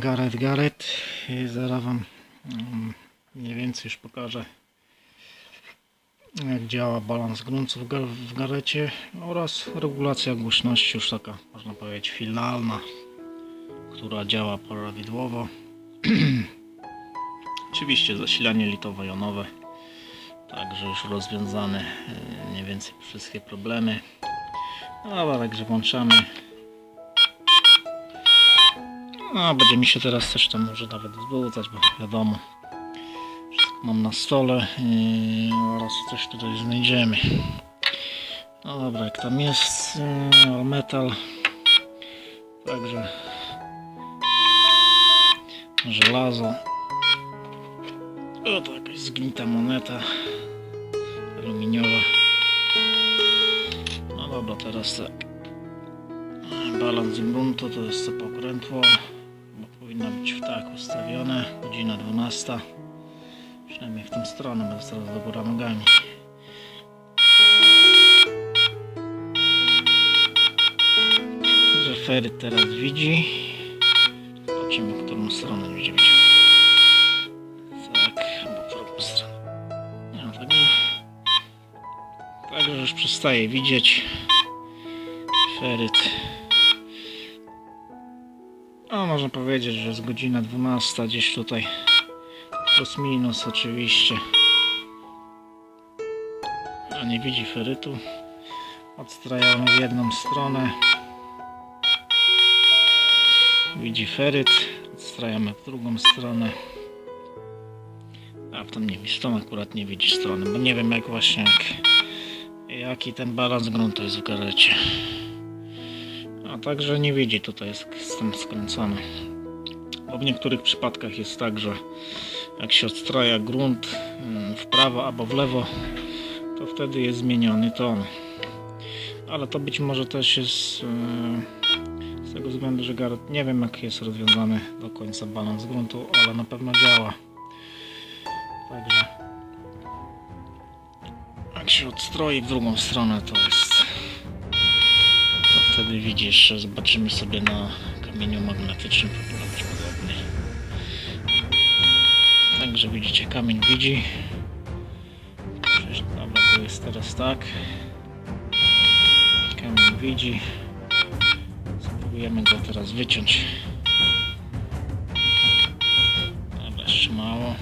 Gareth Gareth i zaraz Wam mm, mniej więcej już pokażę jak działa balans gruntu w, gar- w garecie oraz regulacja głośności już taka można powiedzieć finalna która działa prawidłowo. Oczywiście zasilanie litowo-jonowe także już rozwiązane e, mniej więcej wszystkie problemy. No dobra, także włączamy no, będzie mi się teraz coś tam może nawet wzbudzać, bo wiadomo, wszystko mam na stole yy, oraz coś tutaj znajdziemy. No dobra, jak tam jest yy, metal, także żelazo. O, to jakaś zgnita moneta aluminiowa. No dobra, teraz tak. Balans gruntu to jest to pokrętło, powinno być w tak ustawione. Godzina 12. Przynajmniej w tą stronę, bo teraz do góra nogami. Teraz widzi. Zobaczymy, którą stronę będzie widział. Tak, albo w drugą stronę. No, tak. Także już przestaje widzieć. Feryt. No, można powiedzieć, że jest godzina 12, gdzieś tutaj plus minus oczywiście. A nie widzi ferytu. Odstrajamy w jedną stronę. Widzi feryt. Odstrajamy w drugą stronę. A w tą nie widzi, tą akurat nie widzi strony, bo nie wiem jak właśnie jak, jaki ten balans gruntu jest w garecie. A także nie widzi, tutaj jest jestem skręcony. Bo w niektórych przypadkach jest tak, że jak się odstraja grunt mm, w prawo albo w lewo, to wtedy jest zmieniony ton. Ale to być może też jest e, z tego względu, że Garrett nie wiem jak jest rozwiązany do końca balans gruntu, ale na pewno działa. Także jak się odstroi w drugą stronę, to jest wtedy widzi jeszcze, zobaczymy sobie na kamieniu magnetycznym, powinno. Także widzicie, kamień widzi. Dobra, to jest teraz tak. Kamień widzi. Spróbujemy go teraz wyciąć. Dobra, jeszcze mało.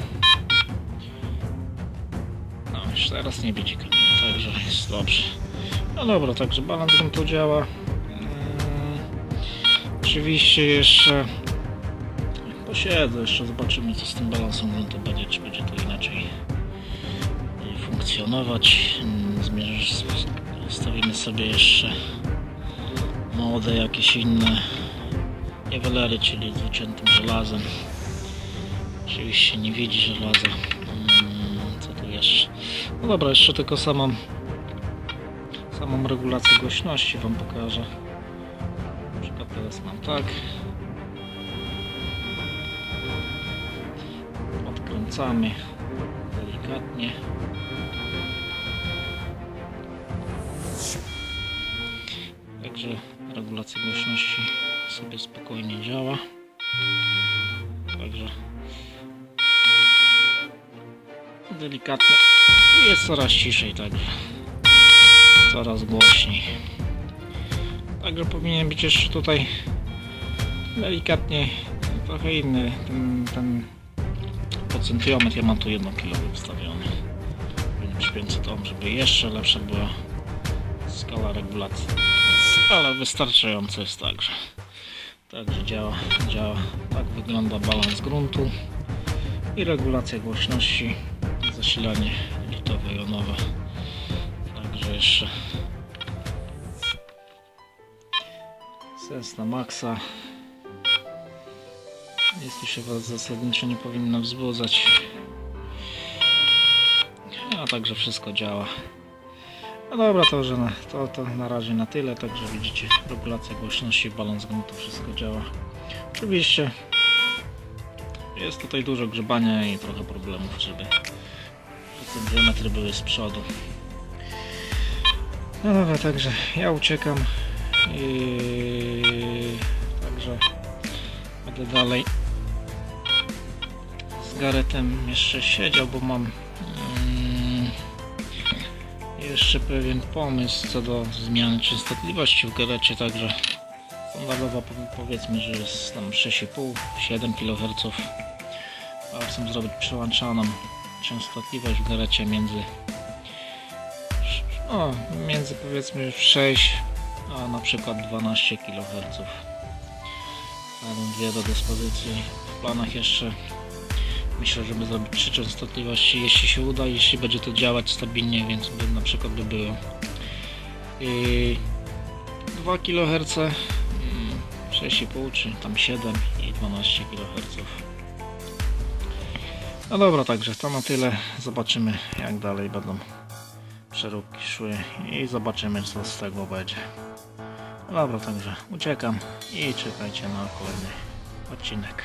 No, już teraz nie widzi kamienia, także jest dobrze. No dobra, także balans gruntu działa. Oczywiście jeszcze posiedzę, jeszcze zobaczymy co z tym balansem gruntu będzie, czy będzie to inaczej funkcjonować. Mm, Zmierz, stawimy sobie jeszcze młode jakieś inne niwelery, czyli z wyciętym żelazem. Oczywiście nie widzi żelaza. Mm, Co tu jeszcze? No dobra, jeszcze tylko samą samą regulację głośności Wam pokażę. Teraz mam tak. Odkręcamy delikatnie. Także regulacja głośności sobie spokojnie działa. Także delikatnie jest coraz ciszej także coraz głośniej. Także powinien być jeszcze tutaj delikatnie trochę inny ten, ten potencjometr. Ja mam tu 1 kg wstawiony. Powinien być 500 ohm, żeby jeszcze lepsza była skala regulacji. Ale wystarczająco jest także. Także działa, działa. Tak wygląda balans gruntu i regulacja głośności, zasilanie litowe jonowe. Także jeszcze sens na maksa. Jest tu się Was zasadniczo nie powinno wzbudzać. A także wszystko działa. No dobra, to, że na, to, to na razie na tyle. Także widzicie, regulacja głośności, balans gruntu, wszystko działa. Oczywiście jest tutaj dużo grzebania i trochę problemów, żeby te geometry były z przodu. No dobra, także ja uciekam i także będę dalej z Garetem jeszcze siedział, bo mam mm, jeszcze pewien pomysł co do zmiany częstotliwości w Garecie, także standardowa po- powiedzmy, że jest tam 6,5-7 kHz a chcę zrobić przełączaną częstotliwość w Garecie między o, między powiedzmy 6 a na przykład 12 kHz Mam dwie do dyspozycji w planach jeszcze myślę, żeby zrobić trzy częstotliwości, jeśli się uda, jeśli będzie to działać stabilnie, więc by na przykład by było yy, 2 kHz, mm, 6,5 czy tam 7 i 12 kHz. No dobra, także to na tyle. Zobaczymy jak dalej będą przeróbki szły i zobaczymy co z tego będzie. Dobra, także uciekam i czekajcie na kolejny odcinek.